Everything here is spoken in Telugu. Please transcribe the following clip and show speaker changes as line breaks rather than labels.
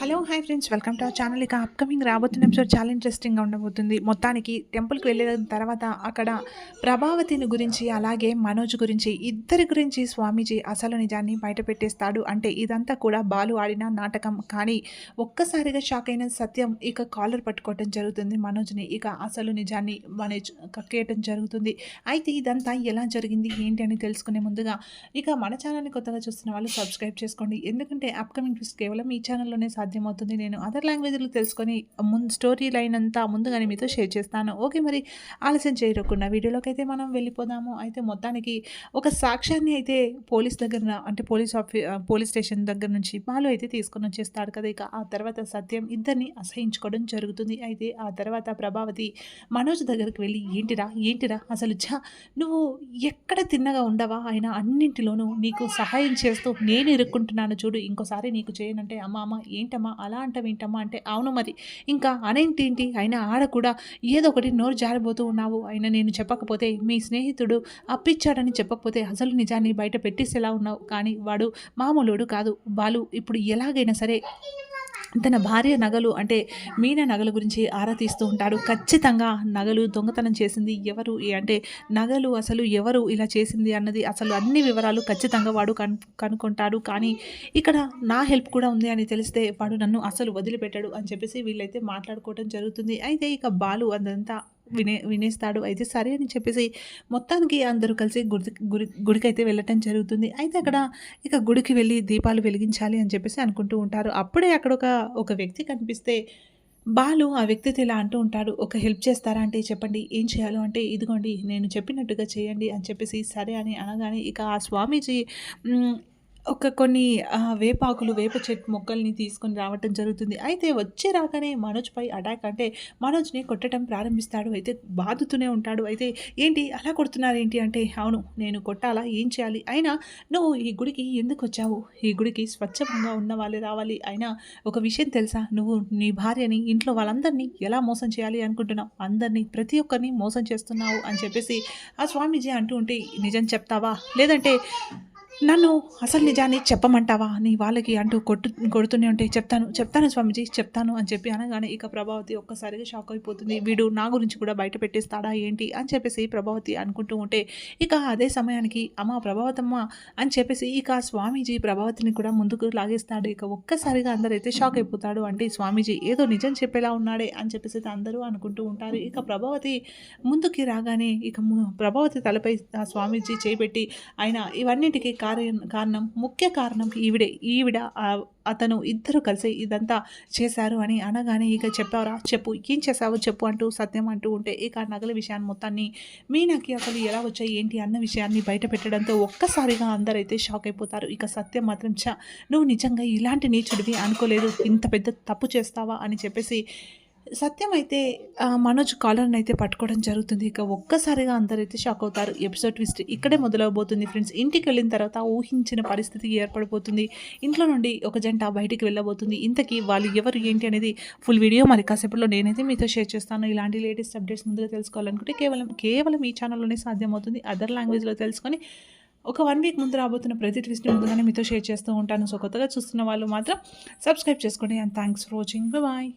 Hello hi friends. Welcome to our channel. ఇక అప్కమింగ్ రాబోతున్న ఎపిసోడ్ చాలా ఇంట్రెస్టింగ్గా ఉండబోతుంది. మొత్తానికి టెంపుల్కి వెళ్ళిన తర్వాత అక్కడ ప్రభావతిని గురించి అలాగే మనోజ్ గురించి ఇద్దరి గురించి స్వామీజీ అసలు నిజాన్ని బయట పెట్టేస్తాడు. అంటే ఇదంతా కూడా బాలు ఆడిన నాటకం. కానీ ఒక్కసారిగా షాక్ అయిన సత్యం ఇక కాలర్ పట్టుకోవటం జరుగుతుంది మనోజ్ని. ఇక అసలు నిజాన్ని మనోజ్ కక్కేయటం జరుగుతుంది. అయితే ఇదంతా ఎలా జరిగింది? ఏంటి అని తెలుసుకునే ముందుగా ఇక మన ఛానల్ని కొత్తగా చూస్తున్న వాళ్ళు సబ్స్క్రైబ్ చేసుకోండి. ఎందుకంటే అప్కమింగ్ ట్విస్ట్ కేవలం ఈ ఛానల్లోనే సాధ్యమవుతుంది నేను అదర్ లాంగ్వేజ్లు తెలుసుకొని ముందు స్టోరీ లైన్ అంతా ముందుగానే మీతో షేర్ చేస్తాను. ఓకే మరి ఆలస్యం చేయకుండా వీడియోలోకి అయితే మనం వెళ్ళిపోదాము. అయితే మొత్తానికి ఒక సాక్ష్యాన్ని అయితే పోలీస్ దగ్గర అంటే పోలీస్ ఆఫీ పోలీస్ స్టేషన్ దగ్గర నుంచి బాలు అయితే తీసుకొని వచ్చేస్తాడు కదా. ఇక ఆ తర్వాత సత్యం ఇద్దరిని అసహించుకోవడం జరుగుతుంది. అయితే ఆ తర్వాత ప్రభావతి మనోజ్ దగ్గరికి వెళ్ళి ఏంటిరా ఏంటిరా? అసలు ఛా నువ్వు ఎక్కడ తిన్నగా ఉండవా? ఆయన అన్నింటిలోనూ నీకు సహాయం చేస్తూ నేను ఇరుక్కుంటున్నాను. చూడు ఇంకోసారి నీకు చేయనంటే అమ్మ అమ్మ ఏంటమ్మా అలా అంటావేంటమ్మా? అంటే అవును మరి. ఇంకా అనేంటింటి? అయినా ఆడ కూడా ఏదో ఒకటి నోరు జారిపోతూ ఉన్నావు. అయినా నేను చెప్పకపోతే మీ స్నేహితుడు అప్పిచ్చాడని చెప్పకపోతే అసలు నిజాన్ని బయట పెట్టేసేలా ఉన్నావు. కానీ వాడు మామూలుడు కాదు. బాలు ఇప్పుడు ఎలాగైనా సరే తన భార్య నగలు అంటే మీన నగల గురించి ఆరా తీస్తూ ఉంటాడు. ఖచ్చితంగా నగలు దొంగతనం చేసింది ఎవరు? అంటే నగలు అసలు ఎవరు ఇలా చేసింది అన్నది అసలు అన్ని వివరాలు ఖచ్చితంగా వాడు కను కనుక్కుంటాడు. కానీ ఇక్కడ నా హెల్ప్ కూడా ఉంది అని తెలిస్తే వాడు నన్ను అసలు వదిలిపెట్టాడు అని చెప్పేసి వీళ్ళైతే మాట్లాడుకోవడం జరుగుతుంది. అయితే ఇక బాలు అదంతా వినే వినేస్తాడు. అయితే సరే అని చెప్పేసి మొత్తానికి అందరూ కలిసి గుడి గుడి గుడికైతే వెళ్ళటం జరుగుతుంది. అయితే అక్కడ ఇక గుడికి వెళ్ళి దీపాలు వెలిగించాలి అని చెప్పేసి అనుకుంటూ ఉంటారు. అప్పుడే అక్కడ ఒక ఒక వ్యక్తి కనిపిస్తే బాలు ఆ వ్యక్తితో ఇలా అంటూ ఉంటాడు. ఒక హెల్ప్ చేస్తారా అంటే చెప్పండి. ఏం చేయాలో అంటే ఇదిగోండి నేను చెప్పినట్టుగా చేయండి అని చెప్పేసి సరే అని అనగానే ఇక ఆ స్వామీజీ ఒక కొన్ని వేపాకులు వేప చెట్టు మొక్కల్ని తీసుకొని రావటం జరుగుతుంది. అయితే వచ్చే రాగానే మనోజ్పై అటాక్ అంటే మనోజ్ని కొట్టడం ప్రారంభిస్తాడు. అయితే బాదుతూనే ఉంటాడు. అయితే ఏంటి? అలా కొడుతున్నారు ఏంటి అంటే అవును నేను కొట్టాలా? ఏం చేయాలి? అయినా నువ్వు ఈ గుడికి ఎందుకు వచ్చావు? ఈ గుడికి స్వచ్ఛంగా ఉన్న వాళ్ళే రావాలి. అయినా ఒక విషయం తెలుసా? నువ్వు నీ భార్యని ఇంట్లో వాళ్ళందరినీ ఎలా మోసం చేయాలి అనుకుంటున్నావు? అందరినీ ప్రతి ఒక్కరిని మోసం చేస్తున్నావు అని చెప్పేసి ఆ స్వామీజీ అంటూ ఉంటే నిజం చెప్తావా? లేదంటే నన్ను అసలు నిజాన్ని చెప్పమంటావా? నీ వాళ్ళకి అంటూ కొట్టు కొడుతూనే ఉంటే చెప్తాను. చెప్తాను స్వామిజీ చెప్తాను అని చెప్పి అనగానే ఇక ప్రభావతి ఒక్కసారిగా షాక్ అయిపోతుంది. వీడు నా గురించి కూడా బయట పెట్టేస్తాడా ఏంటి? అని చెప్పేసి ప్రభావతి అనుకుంటూ ఉంటే ఇక అదే సమయానికి అమ్మ ప్రభావతమ్మ అని చెప్పేసి ఇక స్వామీజీ ప్రభావతిని కూడా ముందుకు లాగేస్తాడు. ఇక ఒక్కసారిగా అందరైతే షాక్ అయిపోతాడు. అంటే స్వామీజీ ఏదో నిజం చెప్పేలా ఉన్నాడే అని చెప్పేసి అందరూ అనుకుంటూ ఉంటారు. ఇక ప్రభావతి ముందుకి రాగానే ఇక ప్రభావతి తలపై స్వామీజీ చేపెట్టి ఆయన ఇవన్నిటికీ కారణం ముఖ్య కారణం ఈవిడే ఈవిడ అతను ఇద్దరు కలిసి ఇదంతా చేశారు అని అనగానే ఇక చెప్పారా చెప్పు ఏం చేసావో చెప్పు అంటూ సత్యం అంటూ ఉంటే ఇక నగల విషయాన్ని మొత్తాన్ని మీనాకి అసలు ఎలా వచ్చాయి ఏంటి అన్న విషయాన్ని బయట పెట్టడంతో ఒక్కసారిగా అందరైతే షాక్ అయిపోతారు. ఇక సత్యం మాత్రం చ నువ్వు నిజంగా ఇలాంటి నీచుడివి అనుకోలేదు ఇంత పెద్ద తప్పు చేస్తావా? అని చెప్పేసి సత్యం అయితే మనోజ్ కాలర్ని అయితే పట్టుకోవడం జరుగుతుంది. ఇక ఒక్కసారిగా అందరైతే షాక్ అవుతారు. ఎపిసోడ్ ట్విస్ట్ ఇక్కడే మొదలవబోతుంది ఫ్రెండ్స్. ఇంటికి వెళ్ళిన తర్వాత ఊహించిన పరిస్థితి ఏర్పడిపోతుంది ఇంట్లో నుండి ఒక జంట బయటికి వెళ్ళబోతుంది. ఇంతకీ వాళ్ళు ఎవరు ఏంటి అనేది ఫుల్ వీడియో. మరి కాసేపట్లో నేనైతే మీతో షేర్ చేస్తాను. ఇలాంటి లేటెస్ట్ అప్డేట్స్ ముందుగా తెలుసుకోవాలనుకుంటే కేవలం కేవలం ఈ ఛానల్లోనే సాధ్యమవుతుంది. అదర్ లాంగ్వేజ్లో తెలుసుకొని ఒక వన్ వీక్ ముందు రాబోతున్న ప్రతి ట్విస్ట్ ముందుగానే మీతో షేర్ చేస్తూ ఉంటాను. సో కొత్తగా చూస్తున్న వాళ్ళు మాత్రం సబ్స్క్రైబ్ చేసుకోండి. And thanks for watching. Bye.